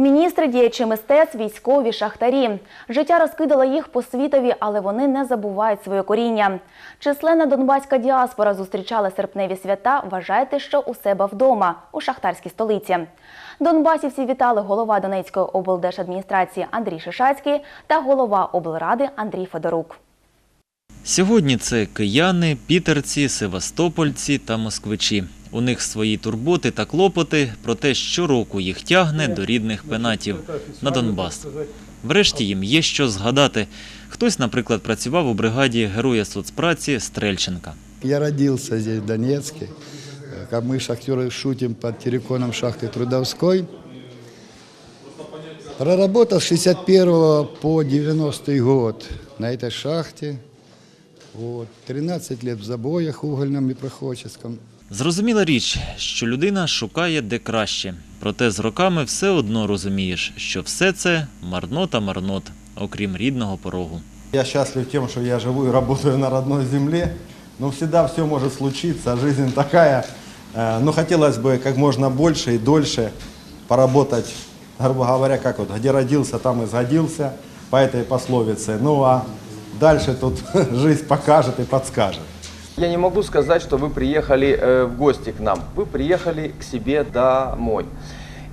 Міністри, діячі мистецтв, військові, шахтарі. Життя розкидало їх по світові, але вони не забувають своє коріння. Численна донбаська діаспора зустрічала серпневі свята. Вважайте, що у себе вдома, у шахтарській столиці. Донбасівці вітали голова Донецької облдержадміністрації Андрій Шишацький та голова облради Андрій Федорук. Сьогодні це кияни, пітерці, севастопольці та москвичі. У них свої турботи та клопоти, проте щороку їх тягне до рідних пенатів на Донбас. Врешті їм є що згадати. Хтось, наприклад, працював у бригаді героя соцпраці Стрельченка. Я родился здесь, в Донецке. Как мы, шахтеры, шутим под терриконом шахты Трудовской. Проработал с 61 по 90 год на этой шахте. Вот. 13 лет в забоях угольном и проходческом. Зрозуміла річ, що людина шукає де краще. Проте з роками все одно розумієш, що все це марнота марнот, окрім рідного порогу. Я счастлив тем, что я живу и работаю на родной земле, но всегда все может случиться, жизнь такая. Э, Но хотелось бы как можно больше и дольше поработать, грубо говоря, как вот, где родился, там и сгодился, по этой пословице. Ну а дальше тут жизнь покажет и подскажет. Я не могу сказать, что вы приехали э, в гости к нам. Вы приехали к себе домой.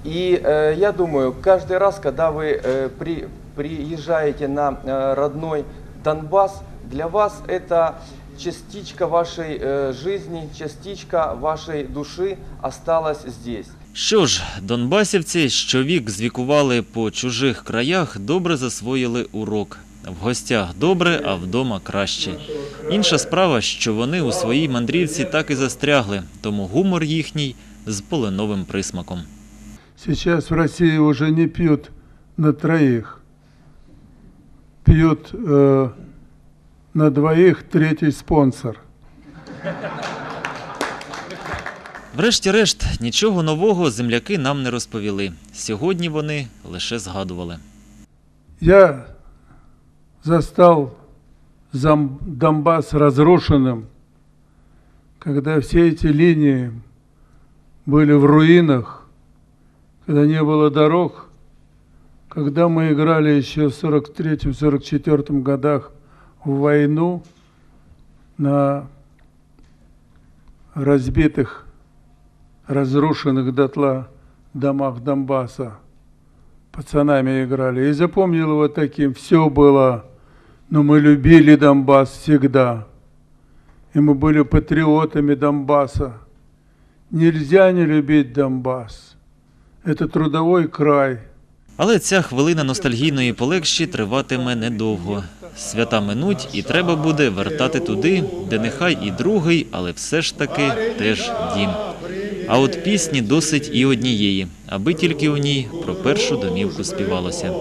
И э, я думаю, каждый раз, когда вы э, при, приезжаете на э, родной Донбасс, для вас это частичка вашей э, жизни, частичка вашей души осталась здесь. Що ж, донбасівці, що вік звікували по чужих краях, добре засвоїли урок. В гостях добре, а вдома краще. Інша справа, що вони у своїй мандрівці так і застрягли, тому гумор їхній з полиновим присмаком. Сейчас в России уже не пьют на троих. Пьют э, на двоих третий спонсор. Врешті-решт, нічого нового земляки нам не розповіли. Сьогодні вони лише згадували. Я застал Донбасс разрушенным, когда все эти линии были в руинах, когда не было дорог, когда мы играли еще в 43-44 годах в войну на разбитых, разрушенных дотла домах Донбасса пацанами играли. И запомнил его таким. Все было. Но мы любили Донбасс всегда. И мы были патриотами Донбасса. Нельзя не любить Донбасс. Это трудовой край. Але ця хвилина ностальгійної полегші триватиме недовго. Свята минуть, і треба буде вертати туди, де нехай і другий, але все ж таки теж дім. А от пісні досить і однієї, аби тільки у ній про першу домівку співалося.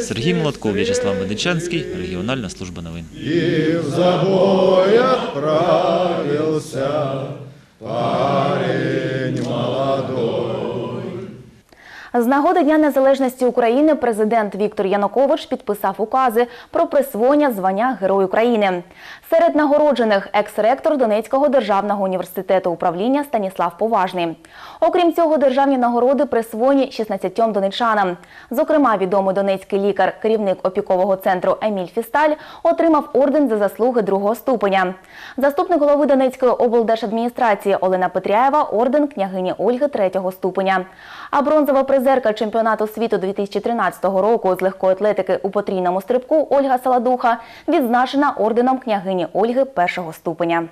Сергій Молотков, В'ячеслав Медичанський, регіональна служба новин. и в забой отправился З нагоди Дня Незалежності України президент Віктор Янукович підписав укази про присвоєння звання Герой України. Серед нагороджених екс-ректор Донецького державного університету управління Станіслав Поважний. Окрім цього, державні нагороди присвоєні 16 донечанам. Зокрема, відомий донецький лікар, керівник опікового центру Еміль Фісталь отримав орден за заслуги другого ступеня. Заступник голови Донецької облдержадміністрації Олена Петряєва орден княгині Ольги третього ступеня. А бронзова призерка чемпіонату світу 2013 року з легкої атлетики у потрійному стрибку Ольга Саладуха відзначена орденом княгині Ольги першого ступеня.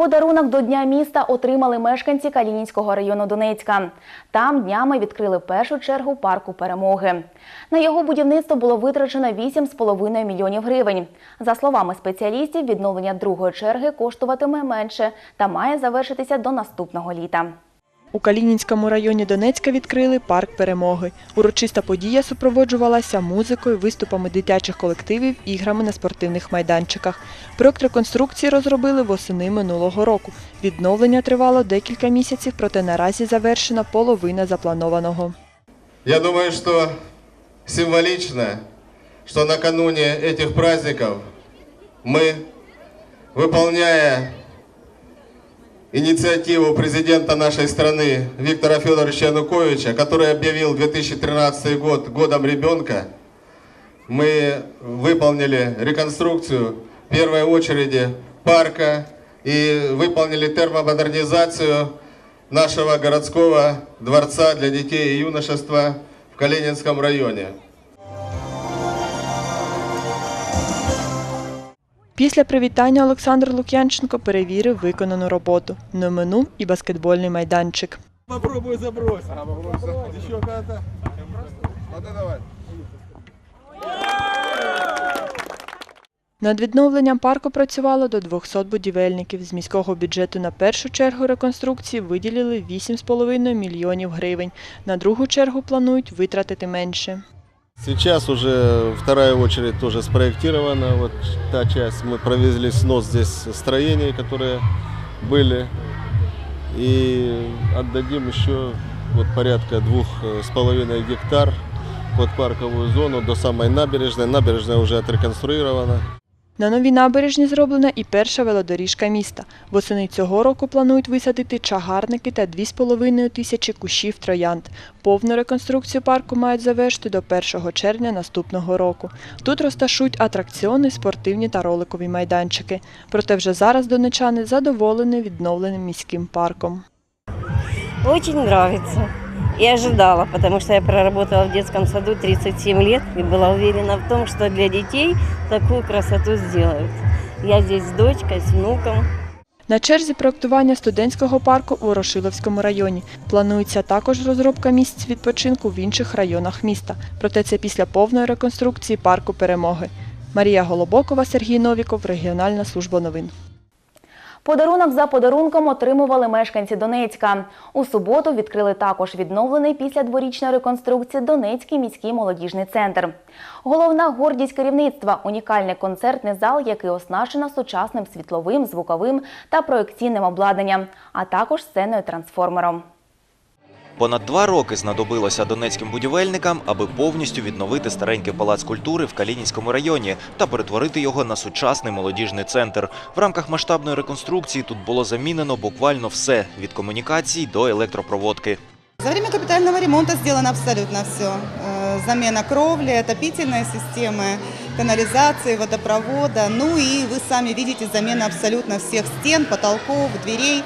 Подарунок до Дня міста отримали мешканці Калінінського району Донецька. Там днями відкрили першу чергу парку перемоги. На його будівництво було витрачено 8,5 мільйонів гривень. За словами спеціалістів, відновлення другої черги коштуватиме менше та має завершитися до наступного літа. У Калінінському районі Донецька відкрили парк перемоги. Урочиста подія супроводжувалася музикою, виступами дитячих колективів, іграми на спортивних майданчиках. Проект реконструкції розробили восени минулого року. Відновлення тривало декілька місяців, проте наразі завершена половина запланованого. Я думаю, что символично, что накануне этих праздников мы, выполняя инициативу президента нашей страны Виктора Федоровича Януковича, который объявил 2013 год годом ребенка, мы выполнили реконструкцию в первой очереди парка и выполнили термомодернизацию нашего городского дворца для детей и юношества в Калининском районе. Після привітання Олександр Лук'янченко перевірив виконану роботу. Не минув і баскетбольний майданчик. Над відновленням парку працювало до 200 будівельників. З міського бюджету на першу чергу реконструкції виділили 8,5 мільйонів гривень. На другу чергу планують витратити менше. Сейчас уже вторая очередь тоже спроектирована. Вот та часть мы провезли снос здесь строений, которые были. И отдадим еще вот порядка двух э, с половиной гектар под парковую зону до самой набережной. Набережная уже отреконструирована. На новій набережні зроблена і перша велодоріжка міста. Восени цього року планують висадити чагарники та 2,5 тисячі кущів троянд. Повну реконструкцію парку мають завершити до 1 червня наступного року. Тут розташують атракціони, спортивні та роликові майданчики. Проте вже зараз донечани задоволені відновленим міським парком. Очень нравится. И ожидала, потому что я проработала в детском саду 37 лет и была уверена в том, что для детей такую красоту сделают. Я здесь с дочкой, с внуком. На черзі проектування студентського парку у Ворошиловському районі. Планується також розробка місць відпочинку в інших районах міста. Проте це після повної реконструкції парку перемоги. Марія Голобокова, Сергій Новіков, Регіональна служба новин. Подарунок за подарунком отримували мешканці Донецька. У суботу відкрили також відновлений після дворічної реконструкції Донецький міський молодіжний центр. Головна гордість керівництва унікальний концертний зал, який оснащено сучасним світловим, звуковим та проекційним обладнанням, а також сценою трансформером. Понад два роки знадобилося донецьким будівельникам, аби повністю відновити старенький палац культури в Калінінському районі та перетворити його на сучасний молодіжний центр. В рамках масштабної реконструкції тут було замінено буквально все від комунікацій до електропроводки. За время капитального ремонта сделано абсолютно все. Замена кровли, отопительной системы, канализации, водопровода. Ну и вы сами видите замена абсолютно всех стен, потолков, дверей.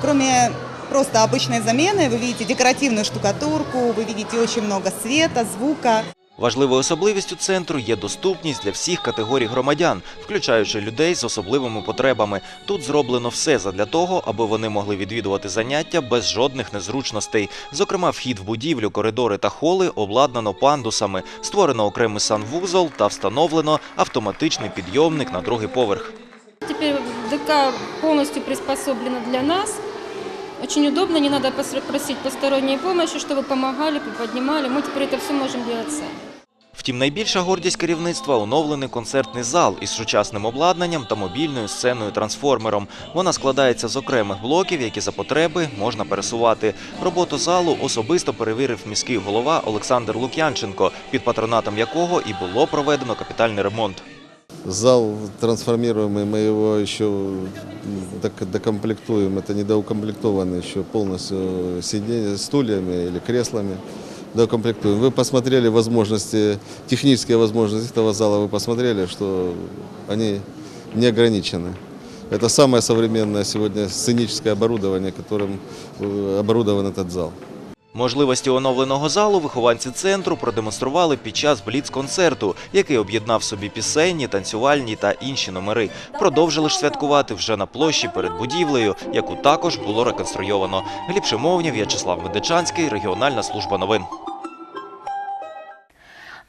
Кроме просто обычной замены, вы видите декоративную штукатурку, вы видите очень много света, звука. Важливою особливістю центру є доступність для всіх категорій громадян, включаючи людей з особливими потребами. Тут зроблено все задля того, аби вони могли відвідувати заняття без жодних незручностей. Зокрема, вхід в будівлю, коридори та холи обладнано пандусами, створено окремий санвузол та встановлено автоматичний підйомник на другий поверх. Теперь ДК полностью приспособлена для нас. Очень удобно, не надо пос- просить посторонней помощи, чтобы помогали, приподнимали. Мы теперь это все можем делать сами. Втім, найбільша гордість керівництва – оновлений концертний зал із сучасним обладнанням та мобільною сценою-трансформером. Вона складається з окремих блоків, які за потреби можна пересувати. Роботу залу особисто перевірив міський голова Олександр Лук'янченко, під патронатом якого і було проведено капітальний ремонт. Зал трансформируемый, мы его еще док- докомплектуем. Это недоукомплектованный еще полностью сиденья, стульями или креслами. Докомплектуем. Вы посмотрели возможности, технические возможности этого зала, вы посмотрели, что они не ограничены. Это самое современное сегодня сценическое оборудование, которым э, оборудован этот зал. Можливості оновленого залу вихованці центру продемонстрували під час бліц-концерту, який об'єднав собі пісенні, танцювальні та інші номери. Продовжили ж святкувати вже на площі перед будівлею, яку також було реконструйовано. Гліб Шимовнів, В'ячеслав Медичанський, регіональна служба новин.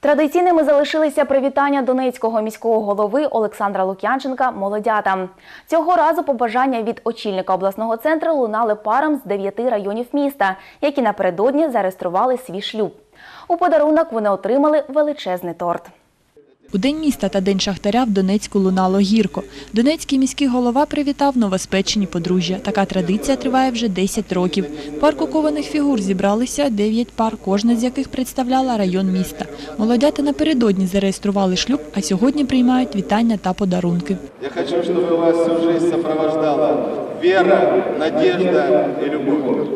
Традиційними залишилися привітання донецького міського голови Олександра Лук'янченка молодятам. Цього разу побажання від очільника обласного центру лунали парам з дев'яти районів міста, які напередодні зареєстрували свій шлюб. У подарунок вони отримали величезний торт. У День міста та День шахтаря в Донецьку лунало гірко. Донецький міський голова привітав новоспечені подружжя. Така традиція триває вже 10 років. В парку кованих фігур зібралися 9 пар, кожна з яких представляла район міста. Молодята напередодні зареєстрували шлюб, а сьогодні приймають вітання та подарунки. Я хочу, чтобы вас всю жизнь сопровождала вера, надежда и любовь.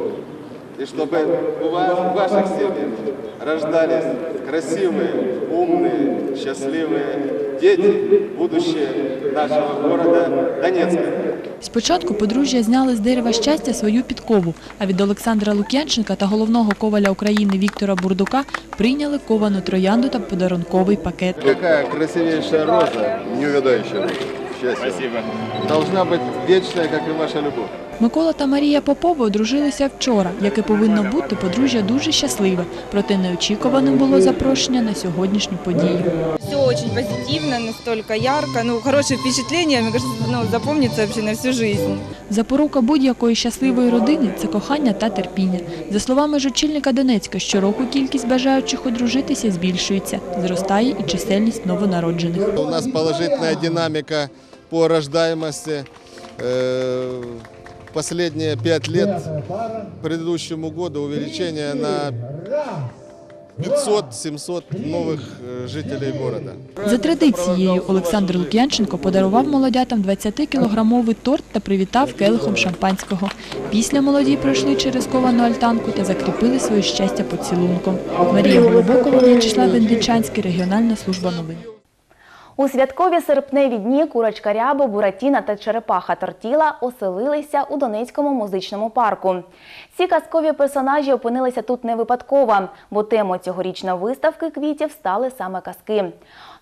И чтобы у вас, в ваших семьях рождались красивые, умные, счастливые дети, будущее нашего города Донецка. Спочатку подружжя зняли з дерева щастя свою підкову, а від Олександра Лук'янченка та головного коваля України Віктора Бурдука прийняли ковану троянду та подарунковий пакет. Какая красивейшая роза, не. Спасибо. Должна быть вечная, как и ваша любовь. Микола та Марія Попови одружилися вчора, як і повинно бути, подружжя дуже щасливе. Проте неочікуваним було запрошення на сьогоднішню подію. Все очень позитивно, настолько ярко, ну, хорошее впечатление, мне кажется, ну, запомнится вообще на всю жизнь. Запорука будь-якої щасливої родини це кохання та терпіння. За словами ж очільника Донецька, щороку кількість бажаючих одружитися збільшується, зростає і чисельність новонароджених. У нас положительная динамика по рождаемости. Э, Последние пять лет к предыдущему году увеличение на 500-700 новых э, жителей города. За традицією Олександр Лук'янченко подарував молодятам 20-кілограмовий торт та привітав келихом шампанського. Після молоді пройшли через ковану альтанку та закріпили своє щастя поцілунком. Марія Голубокова, В'ячеслав Вендичанський, регіональна служба новин. У святкові серпневі дні курочка Ряба, Буратіна та черепаха Тортіла оселилися у Донецькому музичному парку. Ці казкові персонажі опинилися тут не випадково, бо темою цьогорічної виставки квітів стали саме казки.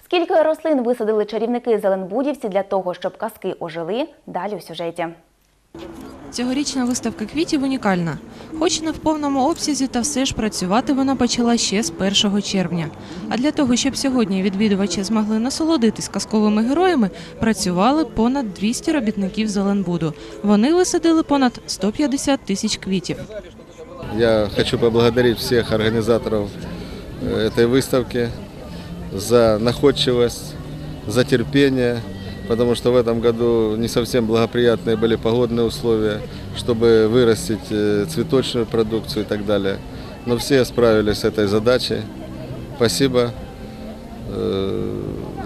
Скільки рослин висадили чарівники зеленбудівці для того, щоб казки ожили, далі у сюжеті. Цьогорічна виставка квітів унікальна. Хоч не в повному обсязі, та все ж працювати вона почала ще з 1 червня. А для того, щоб сьогодні відвідувачі змогли насолодитись казковими героями, працювали понад 200 робітників Зеленбуду. Вони висадили понад 150 тисяч квітів. Я хочу поблагодарить всех организаторов э, этой выставки за находчивость, за терпение, потому что в этом году не совсем благоприятные были погодные условия, чтобы вырастить э, цветочную продукцию и так далее. Но все справились с этой задачей. Спасибо. Э,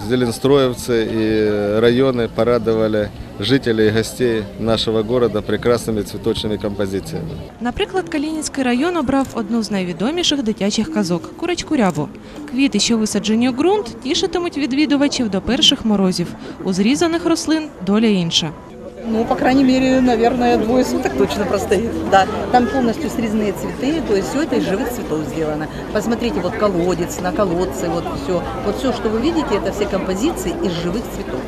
Зеленстроевцы и районы порадовали жителей и гостей нашего города прекрасными цветочными композициями. Наприклад, Калінінський район обрав одну з найвідоміших дитячих казок курочку рябу. Квіти, що висаджені у ґрунт, тішитимуть відвідувачів до перших морозів. У зрізаних рослин доля інша. Ну, по крайней мере, наверное, двое суток точно простоит. Да, там полностью срезанные цветы, то есть все это из живых цветов сделано. Посмотрите, вот колодец, на колодце, вот все. Вот все, что вы видите, это все композиции из живых цветов.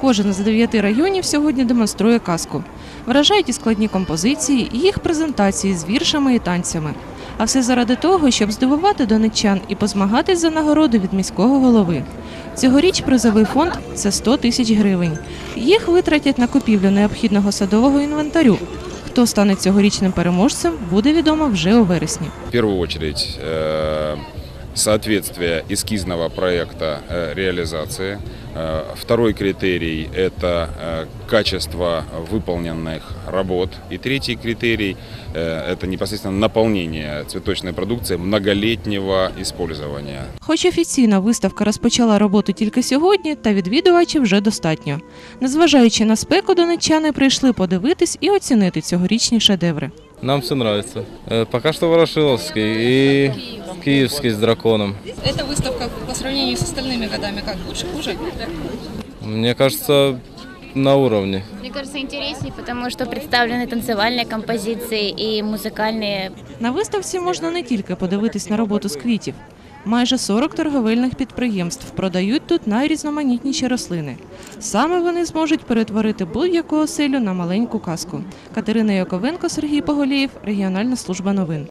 Кожен з дев'яти районів сьогодні демонструє казку. Вражають і складні композиції, і їх презентації з віршами і танцями. А все заради того, щоб здивувати донеччан і позмагатись за нагороди від міського голови. Цьогоріч призовий фонд це 100 тисяч гривень. Їх витратять на купівлю необхідного садового інвентарю. Хто стане цьогорічним переможцем, буде відомо вже у вересні. В первую очередь э, соответствие эскизного проекта э, реализации. Э, Второй критерий – это э, качество выполненных работ. И третий критерий э, – это непосредственно наполнение цветочной продукции многолетнего использования. Хоч офіційна виставка розпочала роботу тільки сьогодні, та відвідувачів вже достатньо. Незважаючи на спеку, донеччани прийшли подивитись і оцінити цьогорічні шедеври. Нам все нравится. Э, Пока что Ворошиловский и Киевский с драконом. Эта выставка по сравнению с остальными годами как лучше, хуже? Мне кажется, на уровне. Мне кажется, интереснее, потому что представлены танцевальные композиции и музыкальные. На виставці можна не тільки подивитись на роботу з квітів. Майже 40 торговельних підприємств продають тут найрізноманітніші рослини. Саме вони зможуть перетворити будь-яку оселю на маленьку казку. Катерина Яковенко, Сергій Поголєєв, Регіональна служба новин.